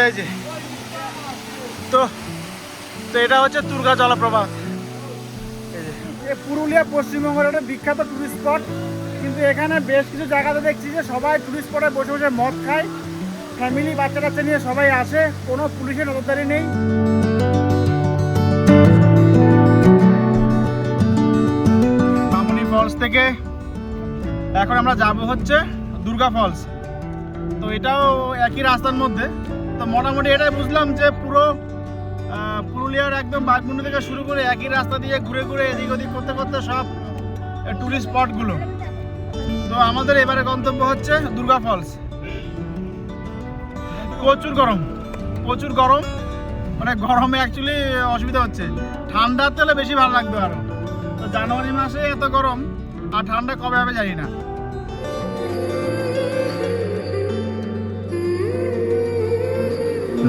এই যে। তো তো এটা হচ্ছে দুর্গা জলপ্রপাত। পুরুলিয়া পশ্চিমবঙ্গের একটা বিখ্যাত টুরিস্ট স্পট কিন্তু এখানে বেশ কিছু জায়গাতে দেখছি যে সবাই টুরিস্ট স্পটে বসে বসে মদ খায়। ফ্যামিলি বাচ্চা কাচ্চা নিয়ে সবাই আসে। কোনো পুলিশের নজরদারি নেই। মামুনি ফলস থেকে এখন আমরা যাব হচ্ছে দুর্গা ফলস এটাও একই রাস্তার মধ্যে। তো মোটামুটি এটাই বুঝলাম যে পুরো পুরুলিয়ার একদম বাঘমুন্ডি থেকে শুরু করে একই রাস্তা দিয়ে ঘুরে ঘুরে এদিক ওদিক করতে করতে সব টুরিস্ট স্পটগুলো তো আমাদের এবারে গন্তব্য হচ্ছে দুর্গা ফলস প্রচুর গরম প্রচুর গরম। মানে গরমে অ্যাকচুয়ালি অসুবিধা হচ্ছে। ঠান্ডার তেলে বেশি ভালো লাগবে আরও। তো জানুয়ারি মাসে এত গরম, আর ঠান্ডা কবে হবে জানি না।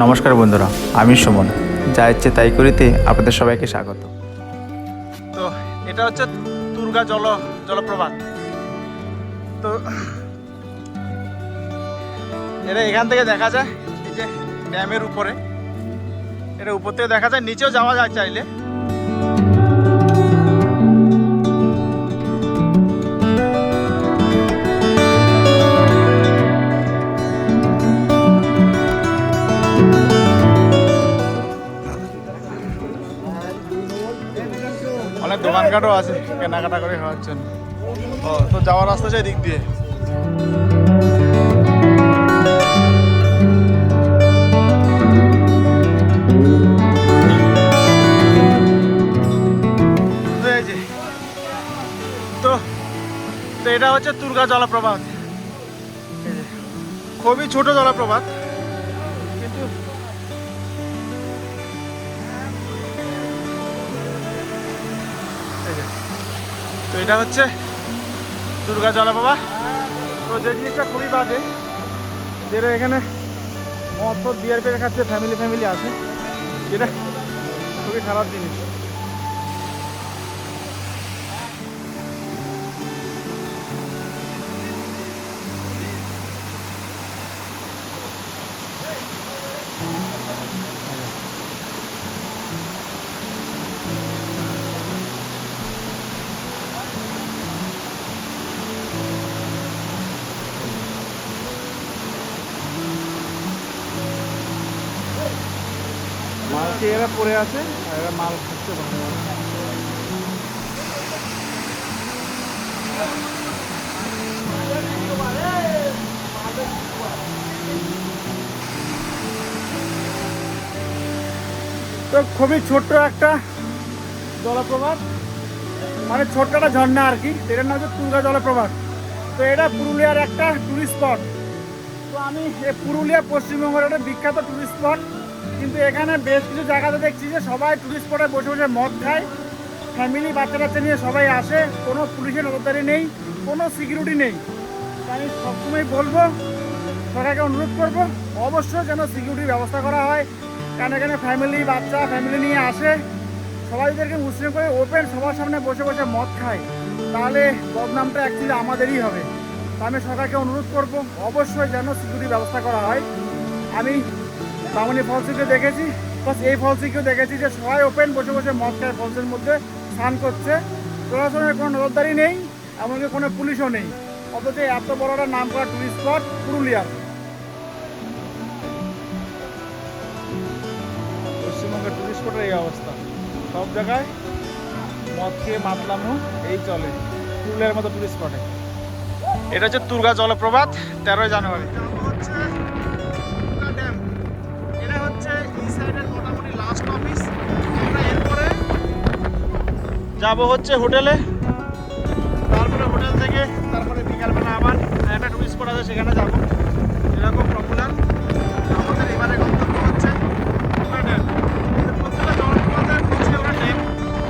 নমস্কার বন্ধুরা, আমি সুমন। যা ইচ্ছে তাই করিতে আপনাদের সবাইকে স্বাগত। তো এটা হচ্ছে দুর্গা জল, জলপ্রপাত। তো এটা এখান থেকে দেখা যায় যে ড্যামের উপরে। এটা উপর থেকে দেখা যায়, নিচেও যাওয়া যায় চাইলে। দোকানঘাটও আছে, কেনাকাটা করে খাওয়ার জন্য। ও, তো যাওয়ার রাস্তা সেই দিক দিয়ে? তো এটা হচ্ছে দুর্গা জলপ্রপাত। খুবই ছোট জলপ্রপাত। এটা হচ্ছে দুর্গা জলপ্রপাত তো যে জিনিসটা খুবই বাজে, যেটা এখানে মদ বিয়ার পেয়ে খাচ্ছে ফ্যামিলি ফ্যামিলি আছে, যেটা খুবই খারাপ জিনিস। এরা পড়ে আছে, আর এরা মাল ভালো তো খুবই ছোট্ট একটা জলপ্রপাত। মানে ছোট্ট একটা ঝর্ণা আর কি, এটার নাম হচ্ছে তুঙ্গা জলপ্রপাত। তো এটা পুরুলিয়ার একটা টুরিস্ট স্পট তো আমি পুরুলিয়া পশ্চিমবঙ্গের একটা বিখ্যাত টুরিস্ট স্পট কিন্তু এখানে বেশ কিছু জায়গাতে দেখছি যে সবাই টুরিস্ট স্পটে বসে বসে মদ খায়। ফ্যামিলি বাচ্চা কাচ্চা নিয়ে সবাই আসে। কোনো পুলিশের নজরদারি নেই, কোনো সিকিউরিটি নেই। আমি সবসময় বলব, সরকারকে অনুরোধ করব, অবশ্যই যেন সিকিউরিটির ব্যবস্থা করা হয়। কারণ এখানে ফ্যামিলি বাচ্চা ফ্যামিলি নিয়ে আসে। সবাই যদি মুসলিম করে ওপেন সবার সামনে বসে বসে মদ খায়। তাহলে বদনামটা অ্যাকচুয়ালি আমাদেরই হবে। তো আমি সরকারকে অনুরোধ করব, অবশ্যই যেন সিকিউরিটির ব্যবস্থা করা হয়। আমি বামনি ফলসিকে দেখেছি। প্লাস এই ফলসিকেও দেখেছি যে সবাই ওপেন বসে বসে মদ খায় ফলসের মধ্যে স্নান করছে। প্রশাসনের কোনো নজরদারি নেই এমনকি কোনো পুলিশও নেই। অথচ এত বড় একটা নাম করা টুরিস্ট স্পট পুরুলিয়ার পশ্চিমবঙ্গের টুরিস্ট স্পটের এই অবস্থা। সব জায়গায় মদ খেয়ে মাতলামু এই চলে। পুরুলিয়ার মতো টুরিস্ট স্পটে এটা হচ্ছে দুর্গা জলপ্রপাত, তেরোই জানুয়ারি। মোটামুটি লাস্ট অফিস আমরা এরপরে যাব হচ্ছে হোটেলে তারপরে হোটেল থেকে তারপরে বিকালবেলা আবার একটা টুরিস্ট স্পট আছে, সেখানে যাব। এরকম পপুলার আমাদের এবারে গন্তব্য হচ্ছে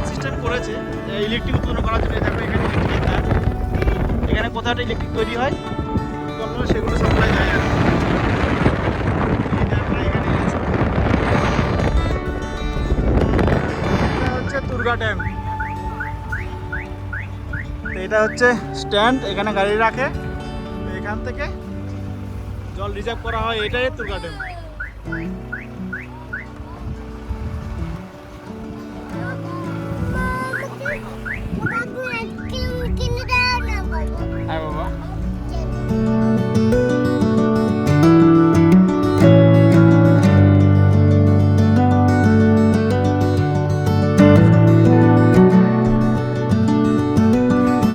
সিস্টেম করেছে। ইলেকট্রিক উৎপন্ন করার জন্য। এখানে ইলেকট্রিক এখানে কোথাও ইলেকট্রিক তৈরি হয়? সেগুলো সাপ্লাই দুর্গা ড্যাম তো এটা হচ্ছে স্ট্যান্ড এখানে গাড়ি রাখে। এখান থেকে জল রিজার্ভ করা হয় এটাই দুর্গা ড্যাম